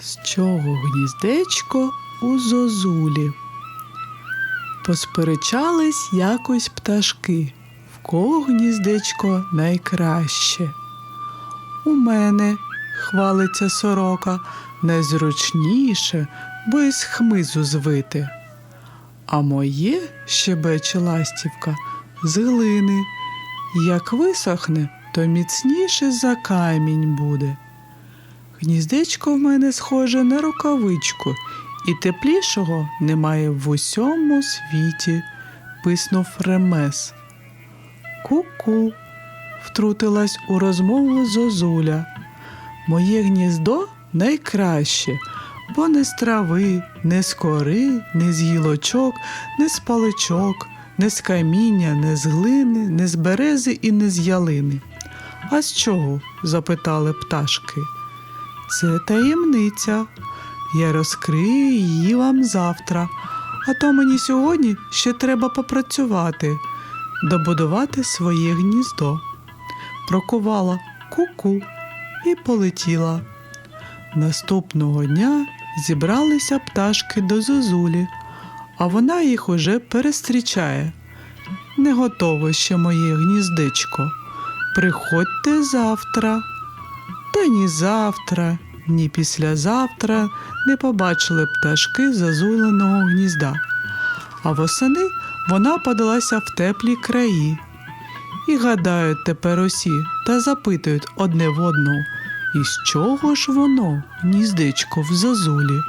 З чого гніздечко у зозулі? Посперечались якось пташки, в кого гніздечко найкраще. У мене, хвалиться сорока, найзручніше, бо із хмизу звити. А моє, щебече ластівка, з глини. Як висохне, то міцніше за камінь буде. Гніздечко в мене схоже на рукавичку, і теплішого немає в усьому світі, писнув Ремес. Ку-ку, втрутилась у розмову Зозуля. Моє гніздо найкраще, бо не з трави, не з кори, не з гілочок, не з паличок, не з каміння, не з глини, не з берези і не з ялини. А з чого? запитали пташки. Це таємниця. Я розкрию її вам завтра, а то мені сьогодні ще треба попрацювати, добудувати своє гніздо. Прокувала ку-ку і полетіла. Наступного дня зібралися пташки до зозулі, а вона їх уже перестрічає. Не готове ще моє гніздечко. Приходьте завтра. Та ні завтра, ні післязавтра не побачили пташки зазуленого гнізда. А восени вона подалася в теплі краї. І гадають тепер усі та запитують одне в одного, із чого ж воно, гніздечко в зазулі.